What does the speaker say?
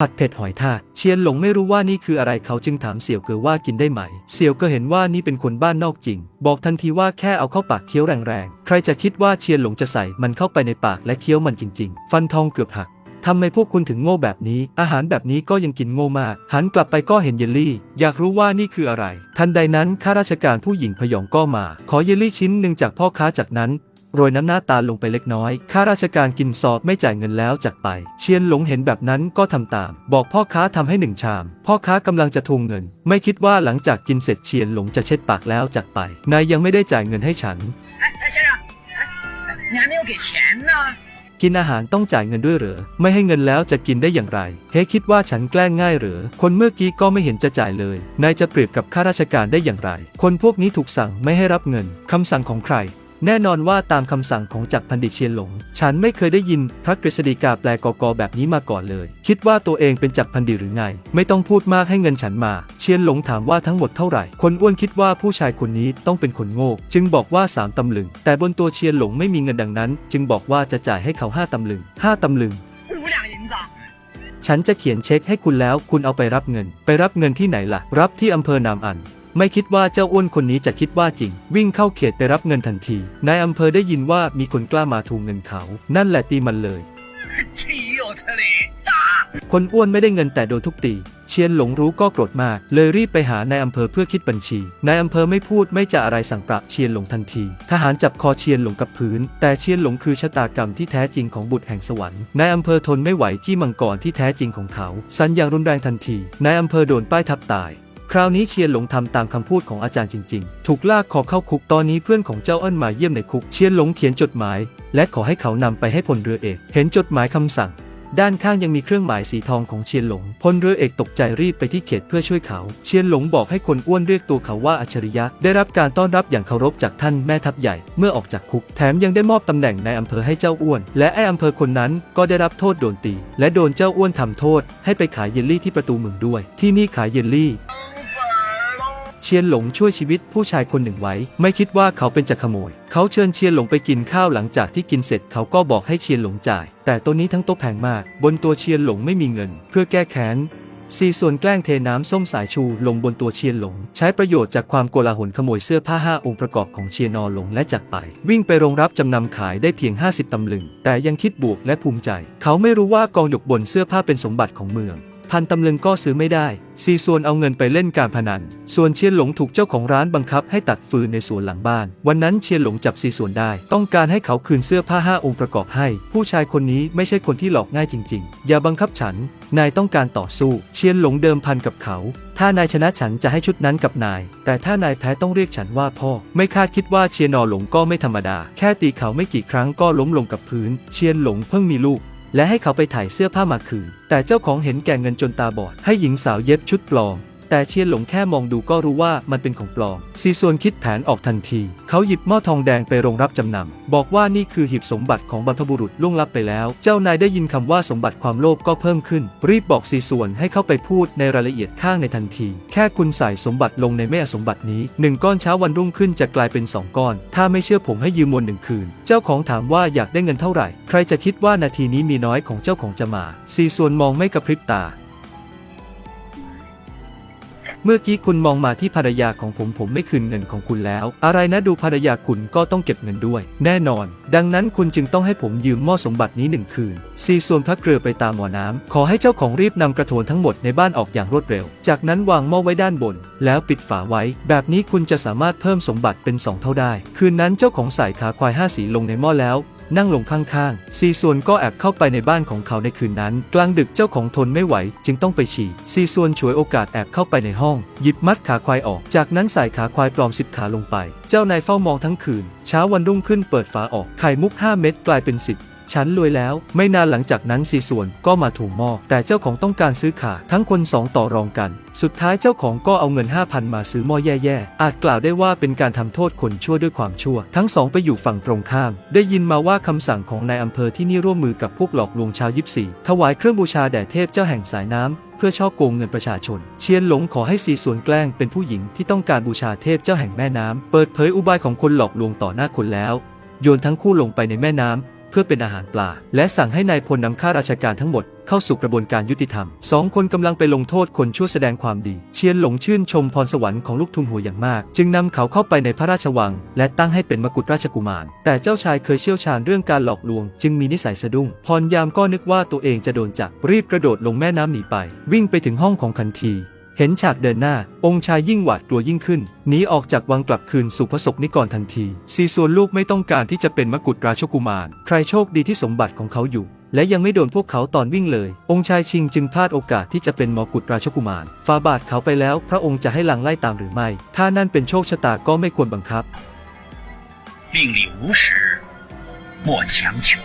ผัดเผ็ดหอยทากเชียนหลงไม่รู้ว่านี่คืออะไรเขาจึงถามเสี่ยวเกอว่ากินได้ไหม เสี่ยวเกอเห็นว่านี่เป็นคนบ้านนอกจริง บอกทันทีว่าแค่เอาเข้าปากเคี้ยวแรงๆ ใครจะคิดว่าเชียนหลงจะใส่มันเข้าไปในปากและเคี้ยวมันจริง ๆ ฟันทองเกือบหักทำไมพวกคุณถึงโง่แบบนี้ อาหารแบบนี้ก็ยังกินโง่มาก หันกลับไปก็เห็นเยลลี่ อยากรู้ว่านี่คืออะไร ทันใดนั้นข้าราชการผู้หญิงพยองก็มา ขอเยลลี่ชิ้นหนึ่งจากพ่อค้าจากนั้น โรยน้ำหน้าตาลงไปเล็กน้อย ข้าราชการกินซอกไม่จ่ายเงินแล้วจัดไป เชียนหลงเห็นแบบนั้นก็ทำตาม บอกพ่อค้าทำให้หนึ่งชาม พ่อค้ากำลังจะทวงเงิน ไม่คิดว่าหลังจากกินเสร็จเชียนหลงจะเช็ดปากแล้วจัดไป นายยังไม่ได้จ่ายเงินให้ฉันกินอาหารต้องจ่ายเงินด้วยหรือไม่ให้เงินแล้วจะกินได้อย่างไร เฮ้คิดว่าฉันแกล้งง่ายหรือคนเมื่อกี้ก็ไม่เห็นจะจ่ายเลย นายจะเปรียบกับข้าราชการได้อย่างไร คนพวกนี้ถูกสั่งไม่ให้รับเงิน คำสั่งของใคร แน่นอนว่าตามคำสั่งของจักรพันดิเชียนหลง ฉันไม่เคยได้ยินพระกฤษฎีกาแปลกอกอแบบนี้มาก่อนเลย คิดว่าตัวเองเป็นจักรพันดิหรือไง ไม่ต้องพูดมากให้เงินฉันมา เชียนหลงถามว่าทั้งหมดเท่าไหร่ คนอ้วนคิดว่าผู้ชายคนนี้ต้องเป็นคนโง่ จึงบอกว่าสามตำลึง แต่บนตัวเชียนหลงไม่มีเงินดังนั้น จึงบอกว่าจะจ่ายให้เขาห้าตำลึงห้าตำลึงฉันจะเขียนเช็คให้คุณแล้ว คุณเอาไปรับเงิน ไปรับเงินที่ไหนละ่ะ รับที่อำเภอนามอัน ไม่คิดว่าเจ้าอ้วนคนนี้จะคิดว่าจริง วิ่งเข้าเขตไปรับเงินทันที นายอำเภอได้ยินว่ามีคนกล้ามาทวงเงินเขา นั่นแหละตีมันเลย คนอ้วนไม่ได้เงินแต่โดนทุบตี เชียนหลงรู้ก็โกรธมาก เลยรีบไปหานายอำเภอเพื่อคิดบัญชี นายอำเภอไม่พูดไม่จะอะไรสั่งปราบเชียนหลงทันที ทหารจับคอเชียนหลงกับพื้น แต่เชียนหลงคือชะตากรรมที่แท้จริงของบุตรแห่งสวรรค์ นายอำเภอทนไม่ไหวจี้มังกรที่แท้จริงของเขา สั่นอย่างรุนแรงทันที นายอำเภอโดนป้ายทับตาย คราวนี้เชียนหลงทำตามคำพูดของอาจารย์จริง ๆ ถูกลากคอเข้าคุกตอนนี้เพื่อนของเจ้าเอิ้นมาเยี่ยมในคุก เชียนหลงเขียนจดหมาย และขอให้เขานำไปให้พลเรือเอก เห็นจดหมายคำสั่ง ด้านข้างยังมีเครื่องหมายสีทองของเชียนหลง พลเรือเอกตกใจรีบไปที่เขตเพื่อช่วยเขา เชียนหลงบอกให้คนอ้วนเรียกตัวเขาว่าอัจฉริยะ ได้รับการต้อนรับอย่างเคารพจากท่านแม่ทัพใหญ่ เมื่อออกจากคุก แถมยังได้มอบตำแหน่งในอำเภอให้เจ้าอ้วน และไอ้อำเภอคนนั้นก็ได้รับโทษโดนตี และโดนเจ้าอ้วนทำโทษ ให้ไปขายเยลลี่ที่ประตูเมืองด้วย ที่นี่ขายเยลลี่。 เชียนหลงช่วยชีวิตผู้ชายคนหนึ่งไว้ ไม่คิดว่าเขาเป็นจะขโมย เขาเชิญเชียนหลงไปกินข้าวหลังจากที่กินเสร็จเขาก็บอกให้เชียนหลงจ่าย แต่ตัวนี้ทั้งโต๊ะแพงมาก บนตัวเชียนหลงไม่มีเงิน เพื่อแก้แค้นซีส่วนแกล้งเทน้ำส้มสายชูลงบนตัวเชียนหลง ใช้ประโยชน์จากความโกลาหลขโมยเสื้อผ้าห้าองค์ประกอบของเชียนอหลงและจากไป วิ่งไปโรงรับจำนำขายได้เพียง 50 ตำลึง แต่ยังคิดบวกและภูมิใจ เขาไม่รู้ว่ากองหยกบนเสื้อผ้าเป็นสมบัติของเมือง พันตำลึงก็ซื้อไม่ได้ ซีส่วนเอาเงินไปเล่นการพนัน ส่วนเชียนหลงถูกเจ้าของร้านบังคับให้ตัดฟืนในสวนหลังบ้าน วันนั้นเชียนหลงจับซีส่วนได้ ต้องการให้เขาคืนเสื้อผ้าห้าองค์ประกอบให้ ผู้ชายคนนี้ไม่ใช่คนที่หลอกง่ายจริง ๆ อย่าบังคับฉัน นายต้องการต่อสู้ เชียนหลงเดิมพันกับเขา ถ้านายชนะฉันจะให้ชุดนั้นกับนาย แต่ถ้านายแพ้ต้องเรียกฉันว่าพ่อ ไม่คาดคิดว่าเชียนอหลงก็ไม่ธรรมดา แค่ตีเขาไม่กี่ครั้งก็ล้มลงกับพื้น เชียนหลงเพิ่งมีลูก และให้เขาไปถ่ายเสื้อผ้ามาคืน แต่เจ้าของเห็นแก่เงินจนตาบอด ให้หญิงสาวเย็บชุดปลอม แต่เชียนหลงแค่มองดูก็รู้ว่ามันเป็นของปลอม ซีส่วนคิดแผนออกทันที เขาหยิบหม้อทองแดงไปโรงรับจำนำ บอกว่านี่คือหีบสมบัติของบรรพบุรุษล่วงลับไปแล้ว เจ้านายได้ยินคำว่าสมบัติความโลภก็เพิ่มขึ้น รีบบอกซีส่วนให้เข้าไปพูดในรายละเอียดข้างในทันที แค่คุณใส่สมบัติลงในแม่สมบัตินี้หนึ่งก้อนเช้าวันรุ่งขึ้นจะกลายเป็นสองก้อน ถ้าไม่เชื่อผมให้ยืมวนหนึ่งคืน เจ้าของถามว่าอยากได้เงินเท่าไหร่ ใครจะคิดว่านาทีนี้มีน้อยของเจ้าของจะมา ซีส่วนมองไม่กระพริบตา เมื่อกี้คุณมองมาที่ภรรยาของผมผมไม่คืนเงินของคุณแล้ว อะไรนะดูภรรยาคุณก็ต้องเก็บเงินด้วย แน่นอน ดังนั้นคุณจึงต้องให้ผมยืมหม้อสมบัตินี้หนึ่งคืนซีส่วนพระเกลือไปตามหมอน้ำขอให้เจ้าของรีบนำกระโถนทั้งหมดในบ้านออกอย่างรวดเร็ว จากนั้นวางหม้อไว้ด้านบน แล้วปิดฝาไว้ แบบนี้คุณจะสามารถเพิ่มสมบัติเป็นสองเท่าได้ คืนนั้นเจ้าของใส่ขาควายห้าสีลงในหม้อแล้ว นั่งลงข้างๆ ซีส่วนก็แอบเข้าไปในบ้านของเขาในคืนนั้น กลางดึกเจ้าของทนไม่ไหว จึงต้องไปฉี่ ซีส่วนฉวยโอกาสแอบเข้าไปในห้อง หยิบมัดขาควายออก จากนั้นใส่ขาควายปลอมสิบขาลงไป เจ้านายเฝ้ามองทั้งคืน เช้าวันรุ่งขึ้นเปิดฝาออก ไข่มุก 5 เม็ดกลายเป็น10 ฉันรวยแล้ว ไม่นานหลังจากนั้นซีส่วนก็มาถูกมอแต่เจ้าของต้องการซื้อขาทั้งคนสองต่อรองกัน สุดท้ายเจ้าของก็เอาเงิน 5,000 มาซื้อหม้อแย่ๆ อาจกล่าวได้ว่าเป็นการทำโทษคนชั่วด้วยความชั่ว ทั้งสองไปอยู่ฝั่งตรงข้าม ได้ยินมาว่าคำสั่งของนายอำเภอที่นี่ร่วมมือกับพวกหลอกลวงชาวยิปซีถวายเครื่องบูชาแด่เทพเจ้าแห่งสายน้ำเพื่อช่อโกงเงินประชาชน เชียนหลงขอให้ซีส่วนแกล้งเป็นผู้หญิงที่ต้องการบูชาเทพเจ้าแห่งแม่น้ำ เปิดเผยอุบายของคนหลอกลวงต่อหน้าคนแล้ว โยนทั้งคู่ลงไปในแม่น้ำ เพื่อเป็นอาหารปลา และสั่งให้นายพลนำข้าราชการทั้งหมดเข้าสู่กระบวนการยุติธรรมสองคนกำลังไปลงโทษคนชั่วแสดงความดี เชียนหลงชื่นชมพรสวรรค์ของลูกทุนหัวอย่างมาก จึงนำเขาเข้าไปในพระราชวัง และตั้งให้เป็นมกุฎราชกุมาร แต่เจ้าชายเคยเชี่ยวชาญเรื่องการหลอกลวง จึงมีนิสัยสะดุ้งพรยามก็นึกว่าตัวเองจะโดนจับรีบกระโดดลงแม่น้ำหนีไป วิ่งไปถึงห้องของคันที เห็นฉากเดินหน้า องค์ชายยิ่งหวาดกลัวยิ่งขึ้น หนีออกจากวังกลับคืนสู่พระศกนิกรทันที ซีส่วนลูกไม่ต้องการที่จะเป็นมกุฎราชกุมาร ใครโชคดีที่สมบัติของเขาอยู่ และยังไม่โดนพวกเขาตอนวิ่งเลย องค์ชายชิงจึงพลาดโอกาสที่จะเป็นมกุฎราชกุมารฟาบาทเขาไปแล้ว พระองค์จะให้ลังไล่ตามหรือไม่ ถ้านั่นเป็นโชคชะตาก็ไม่ควรบังคับ 命里无时莫强求。